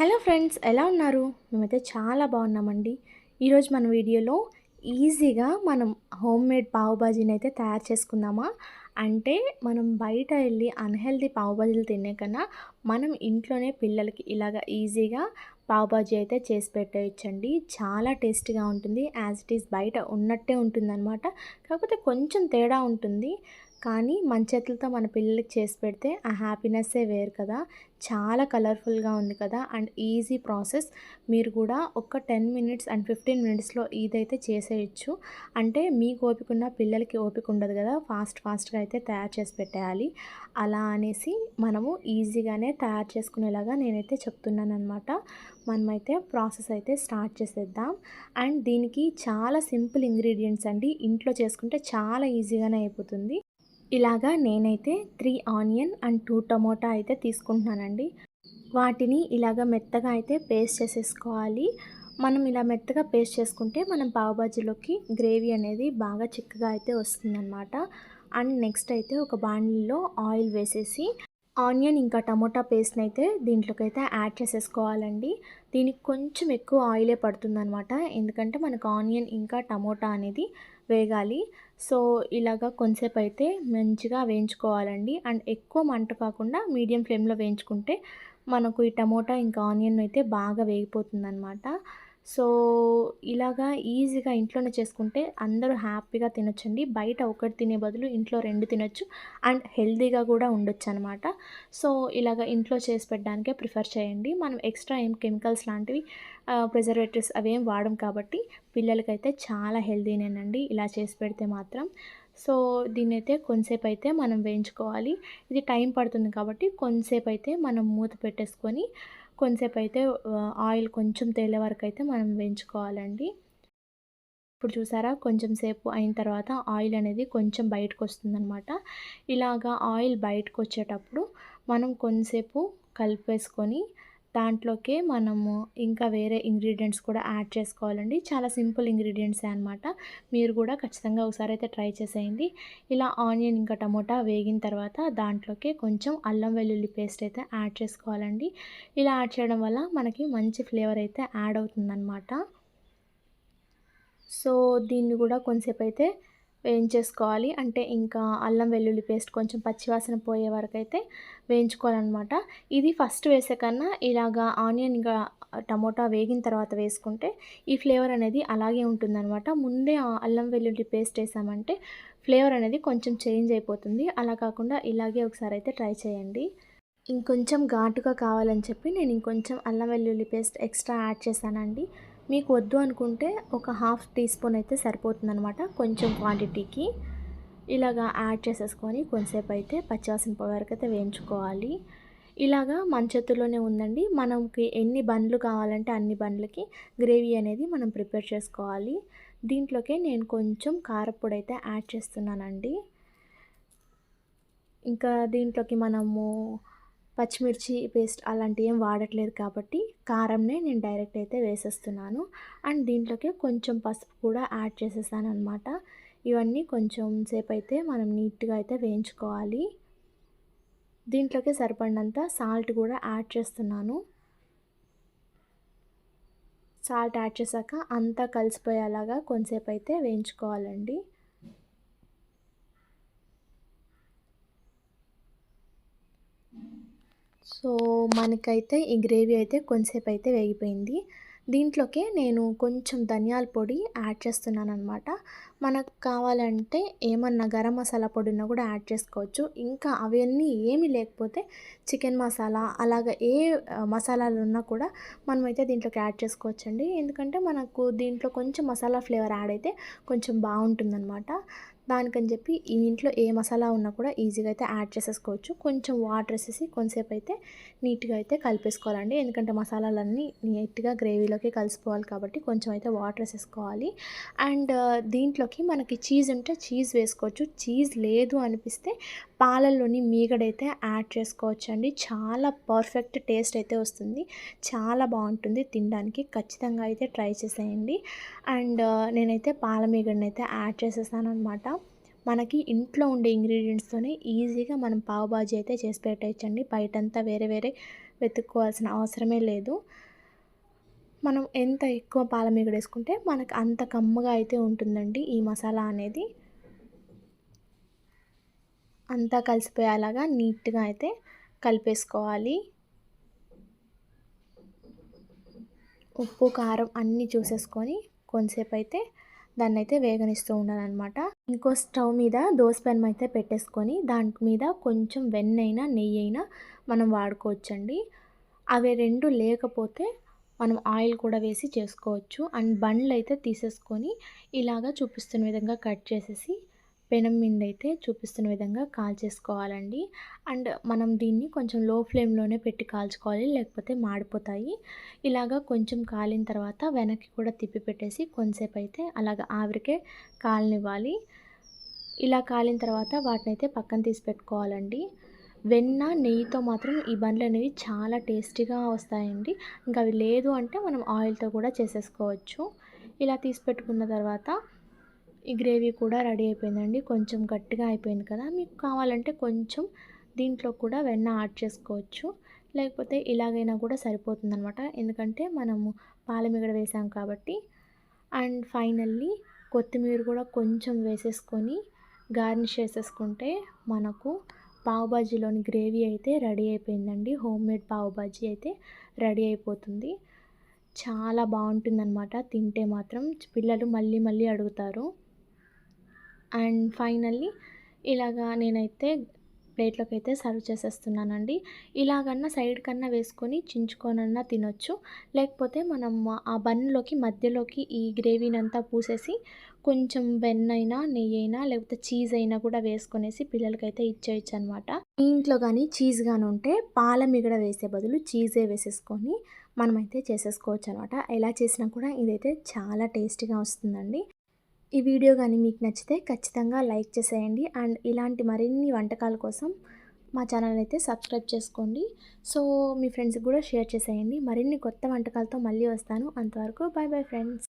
Hello friends ఎలా ఉన్నారు? మేమైతే చాలా బాగున్నామండి. ఈరోజు మన వీడియోలో ఈజీగా మనం హోమ్ మేడ్ పావుబాజీని అయితే తయారు చేసుకుందామా? అంటే మనం బయట వెళ్ళి అన్హెల్దీ పావు బాజీలు తినే కన్నా మనం ఇంట్లోనే పిల్లలకి ఇలాగ ఈజీగా పావుబాజీ అయితే చేసి పెట్టేయచ్చండి. చాలా టేస్టీగా ఉంటుంది. యాజ్ ఇట్ ఈస్ బయట ఉన్నట్టే ఉంటుందన్నమాట. కాకపోతే కొంచెం తేడా ఉంటుంది. కానీ మన చేతులతో మన పిల్లలకి చేసి పెడితే ఆ హ్యాపీనెస్సే వేరు కదా. చాలా కలర్ఫుల్గా ఉంది కదా అండ్ ఈజీ ప్రాసెస్. మీరు కూడా ఒక టెన్ మినిట్స్ అండ్ ఫిఫ్టీన్ మినిట్స్లో ఇదైతే చేసేయచ్చు. అంటే మీకు ఓపిక ఉన్న పిల్లలకి ఓపిక ఉండదు కదా. ఫాస్ట్ ఫాస్ట్గా అయితే తయారు చేసి పెట్టేయాలి. అలా అనేసి మనము ఈజీగానే తయారు చేసుకునేలాగా నేనైతే చెప్తున్నాను అనమాట మనమైతే ప్రాసెస్ అయితే స్టార్ట్ చేసేద్దాం. అండ్ దీనికి చాలా సింపుల్ ఇంగ్రీడియంట్స్ అండి. ఇంట్లో చేసుకుంటే చాలా ఈజీగానే అయిపోతుంది. ఇలాగా నేనైతే three onion and two tomato అయితే తీసుకుంటున్నానండి. వాటిని ఇలాగ మెత్తగా అయితే పేస్ట్ చేసేసుకోవాలి. మనం ఇలా మెత్తగా పేస్ట్ చేసుకుంటే మనం పావుబాజీలోకి గ్రేవీ అనేది బాగా చిక్కగా అయితే వస్తుందన్నమాట. అండ్ నెక్స్ట్ అయితే ఒక బాండిల్లో ఆయిల్ వేసేసి ఆనియన్ ఇంకా టమోటా పేస్ట్ని అయితే దీంట్లోకి అయితే యాడ్ చేసేసుకోవాలండి. దీనికి కొంచెం ఎక్కువ ఆయిలే పడుతుందనమాట ఎందుకంటే మనకు ఆనియన్ ఇంకా టమోటా అనేది వేగాలి. సో ఇలాగా కొంతసేపు అయితే మంచిగా వేయించుకోవాలండి. అండ్ ఎక్కువ మంట కాకుండా మీడియం ఫ్లేమ్లో వేయించుకుంటే మనకు ఈ టమోటా ఇంకా ఆనియన్ అయితే బాగా వేగిపోతుందన్నమాట. సో ఇలాగా ఈజీగా ఇంట్లోనే చేసుకుంటే అందరూ హ్యాపీగా తినొచ్చండి. బయట ఒకటి తినే బదులు ఇంట్లో రెండు తినొచ్చు. అండ్ హెల్తీగా కూడా ఉండొచ్చు అనమాట సో ఇలాగ ఇంట్లో చేసి పెట్టడానికే ప్రిఫర్ చేయండి. మనం ఎక్స్ట్రా ఏం కెమికల్స్ లాంటివి ప్రిజర్వేటివ్స్ అవేం వాడం కాబట్టి పిల్లలకైతే చాలా హెల్తీనేనండి. ఇలా చేసి పెడితే మాత్రం. సో దీన్ని అయితే కొంతసేపు అయితే మనం వేయించుకోవాలి. ఇది టైం పడుతుంది కాబట్టి కొంతసేపు అయితే మనం మూత పెట్టేసుకొని కొంతసేపు అయితే ఆయిల్ కొంచెం తేలే వరకు అయితే మనం వేయించుకోవాలండి. ఇప్పుడు చూసారా కొంచెం సేపు అయిన తర్వాత ఆయిల్ అనేది కొంచెం బయటకు వస్తుందన్నమాట ఇలాగా ఆయిల్ బయటకు వచ్చేటప్పుడు మనం కొంతసేపు కలిపేసుకొని దాంట్లోకే మనము ఇంకా వేరే ఇంగ్రీడియంట్స్ కూడా యాడ్ చేసుకోవాలండి. చాలా సింపుల్ ఇంగ్రీడియంట్సే అనమాట మీరు కూడా ఖచ్చితంగా ఒకసారి అయితే ట్రై చేసేయండి. ఇలా ఆనియన్ ఇంకా టమోటా వేగిన తర్వాత దాంట్లోకి కొంచెం అల్లం వెల్లుల్లి పేస్ట్ అయితే యాడ్ చేసుకోవాలండి. ఇలా యాడ్ చేయడం వల్ల మనకి మంచి ఫ్లేవర్ అయితే యాడ్ అవుతుందన్నమాట. సో దీన్ని కూడా కొంచెంసేపు అయితే వేయించేసుకోవాలి. అంటే ఇంకా అల్లం వెల్లుల్లి పేస్ట్ కొంచెం పచ్చివాసన పోయే వరకు అయితే వేయించుకోవాలన్నమాట. ఇది ఫస్ట్ వేసే కన్నా ఇలాగా ఆనియన్ ఇంకా టమోటా వేగిన తర్వాత వేసుకుంటే ఈ ఫ్లేవర్ అనేది అలాగే ఉంటుందన్నమాట. ముందే అల్లం వెల్లుల్లి పేస్ట్ వేసామంటే ఫ్లేవర్ అనేది కొంచెం చేంజ్ అయిపోతుంది. అలా కాకుండా ఇలాగే ఒకసారి అయితే ట్రై చేయండి. ఇంకొంచెం ఘాటుగా కావాలని చెప్పి నేను ఇంకొంచెం అల్లం వెల్లుల్లి పేస్ట్ ఎక్స్ట్రా యాడ్ చేశానండి. మీకు వద్దు అనుకుంటే ఒక హాఫ్ టీ స్పూన్ అయితే సరిపోతుంది అనమాట కొంచెం క్వాంటిటీకి ఇలాగా యాడ్ చేసేసుకొని కొంతసేపు అయితే పచ్చివాసన వరకు అయితే వేయించుకోవాలి. ఇలాగా మన చేతుల్లోనే ఉందండి. మనకి ఎన్ని బండ్లు కావాలంటే అన్ని బండ్లకి గ్రేవీ అనేది మనం ప్రిపేర్ చేసుకోవాలి. దీంట్లోకే నేను కొంచెం కారపొడి అయితే యాడ్ చేస్తున్నానండి. ఇంకా దీంట్లోకి మనము పచ్చిమిర్చి పేస్ట్ అలాంటివి ఏం వాడట్లేదు కాబట్టి కారంనే నేను డైరెక్ట్ అయితే వేసేస్తున్నాను. అండ్ దీంట్లోకి కొంచెం పసుపు కూడా యాడ్ చేసేసాను అనమాట ఇవన్నీ కొంచెం సేపు అయితే మనం నీట్గా అయితే వేయించుకోవాలి. దీంట్లోకి సరిపడినంత సాల్ట్ కూడా యాడ్ చేస్తున్నాను. సాల్ట్ యాడ్ చేశాక అంతా కలిసిపోయేలాగా కొంతసేపు అయితే వేయించుకోవాలండి. సో మనకైతే ఈ గ్రేవీ అయితే కొంచెంసేపు అయితే వేగిపోయింది. దీంట్లోకే నేను కొంచెం ధనియాల పొడి యాడ్ చేస్తున్నాను అనమాట మనకు కావాలంటే ఏమన్నా గరం మసాలా పొడి ఉన్నా కూడా యాడ్ చేసుకోవచ్చు. ఇంకా అవన్నీ ఏమీ లేకపోతే చికెన్ మసాలా అలాగ ఏ మసాలాలు ఉన్నా కూడా మనమైతే దీంట్లోకి యాడ్ చేసుకోవచ్చండి. ఎందుకంటే మనకు దీంట్లో కొంచెం మసాలా ఫ్లేవర్ యాడ్ అయితే కొంచెం బాగుంటుందన్నమాట. దానికని చెప్పి ఈ ఇంట్లో ఏ మసాలా ఉన్నా కూడా ఈజీగా అయితే యాడ్ చేసేసుకోవచ్చు. కొంచెం వాటర్ వేసేసి కొంతసేపు అయితే నీట్గా అయితే కలిపేసుకోవాలండి. ఎందుకంటే మసాలాలన్నీ నీట్గా గ్రేవీలోకి కలిసిపోవాలి కాబట్టి కొంచెం అయితే వాటర్ వేసేసుకోవాలి. అండ్ దీంట్లోకి మనకి చీజ్ ఉంటే చీజ్ వేసుకోవచ్చు. చీజ్ లేదు అనిపిస్తే పాలల్లోని మీగడైతే యాడ్ చేసుకోవచ్చండి. చాలా పర్ఫెక్ట్ టేస్ట్ అయితే వస్తుంది. చాలా బాగుంటుంది తినడానికి. ఖచ్చితంగా అయితే ట్రై చేసేయండి. అండ్ నేనైతే పాల మీగడని అయితే యాడ్ చేసేసాను అనమాట మనకి ఇంట్లో ఉండే ఇంగ్రీడియంట్స్తోనే ఈజీగా మనం పావు బాజీ అయితే చేసి పెట్టేయచ్చండి బయటంతా వేరే వేరే వెతుక్కోవాల్సిన అవసరమే లేదు. మనం ఎంత ఎక్కువ పాలమీగడ వేసుకుంటే మనకు అంత కమ్మగా అయితే ఉంటుందండి ఈ మసాలా అనేది. అంతా కలిసిపోయేలాగా నీట్గా అయితే కలిపేసుకోవాలి. ఉప్పు కారం అన్నీ చూసేసుకొని కొంతసేపు అయితే దాన్ని అయితే వేగనిస్తూ ఉండాలన్నమాట. ఇంకో స్టవ్ మీద దోశ పెనం అయితే పెట్టేసుకొని దాని మీద కొంచెం వెన్నైనా నెయ్యి అయినా మనం వాడుకోవచ్చండి. అవి రెండు లేకపోతే మనం ఆయిల్ కూడా వేసి చేసుకోవచ్చు. అండ్ బండ్లు అయితే తీసేసుకొని ఇలాగా చూపిస్తున్న విధంగా కట్ చేసేసి పెనం మీద అయితే చూపిస్తున్న విధంగా కాల్చేసుకోవాలండి. అండ్ మనం దీన్ని కొంచెం లో ఫ్లేమ్లోనే పెట్టి కాల్చుకోవాలి లేకపోతే మాడిపోతాయి. ఇలాగా కొంచెం కాలిన తర్వాత వెనక్కి కూడా తిప్పి పెట్టేసి కొంతసేపు అయితే అలాగ ఆవిరికే కాలనివ్వాలి. ఇలా కాలిన తర్వాత వాటిని అయితే పక్కన తీసి పెట్టుకోవాలండి. వెన్న నెయ్యితో మాత్రం ఈ బండ్లు అనేవి చాలా టేస్టీగా వస్తాయండి. ఇంకా అవి లేదు అంటే మనం ఆయిల్తో కూడా చేసేసుకోవచ్చు. ఇలా తీసి పెట్టుకున్న తర్వాత ఈ గ్రేవీ కూడా రెడీ అయిపోయిందండి. కొంచెం గట్టిగా అయిపోయింది కదా. మీకు కావాలంటే కొంచెం దీంట్లో కూడా వెన్న యాడ్ చేసుకోవచ్చు. లేకపోతే ఇలాగైనా కూడా సరిపోతుందనమాట ఎందుకంటే మనము పాలమిగడ వేసాం కాబట్టి. అండ్ ఫైనల్లీ కొత్తిమీర కూడా కొంచెం వేసేసుకొని గార్నిష్ చేసేసుకుంటే మనకు పావుబాజీలోని గ్రేవీ అయితే రెడీ అయిపోయిందండి. హోమ్ మేడ్ పావుబాజీ అయితే రెడీ అయిపోతుంది. చాలా బాగుంటుందన్నమాట. తింటే మాత్రం పిల్లలు మళ్ళీ మళ్ళీ అడుగుతారు. అండ్ ఫైనల్లీ ఇలాగా నేనైతే ప్లేట్లోకి అయితే సర్వ్ చేసేస్తున్నానండి. ఇలాగన్నా సైడ్ కన్నా వేసుకొని చించుకొనన్నా తినొచ్చు. లేకపోతే మనం ఆ బన్లోకి మధ్యలోకి ఈ గ్రేవీనంతా పూసేసి కొంచెం వెన్నైనా నెయ్యి అయినా లేకపోతే చీజ్ అయినా కూడా వేసుకొనేసి పిల్లలకైతే ఇచ్చేయచ్చు అనమాట ఇంట్లో కానీ చీజ్ కానీ ఉంటే పాల మిగడ వేసే బదులు చీజే వేసేసుకొని మనమైతే చేసేసుకోవచ్చు అనమాట ఎలా చేసినా కూడా ఇదైతే చాలా టేస్టీగా వస్తుందండి. ఈ వీడియో కానీ మీకు నచ్చితే ఖచ్చితంగా లైక్ చేసేయండి. అండ్ ఇలాంటి మరిన్ని వంటకాల కోసం మా ఛానల్ అయితే సబ్స్క్రైబ్ చేసుకోండి. సో మీ ఫ్రెండ్స్కి కూడా షేర్ చేసేయండి. మరిన్ని కొత్త వంటకాలతో మళ్ళీ వస్తాను. అంతవరకు బాయ్ బాయ్ ఫ్రెండ్స్.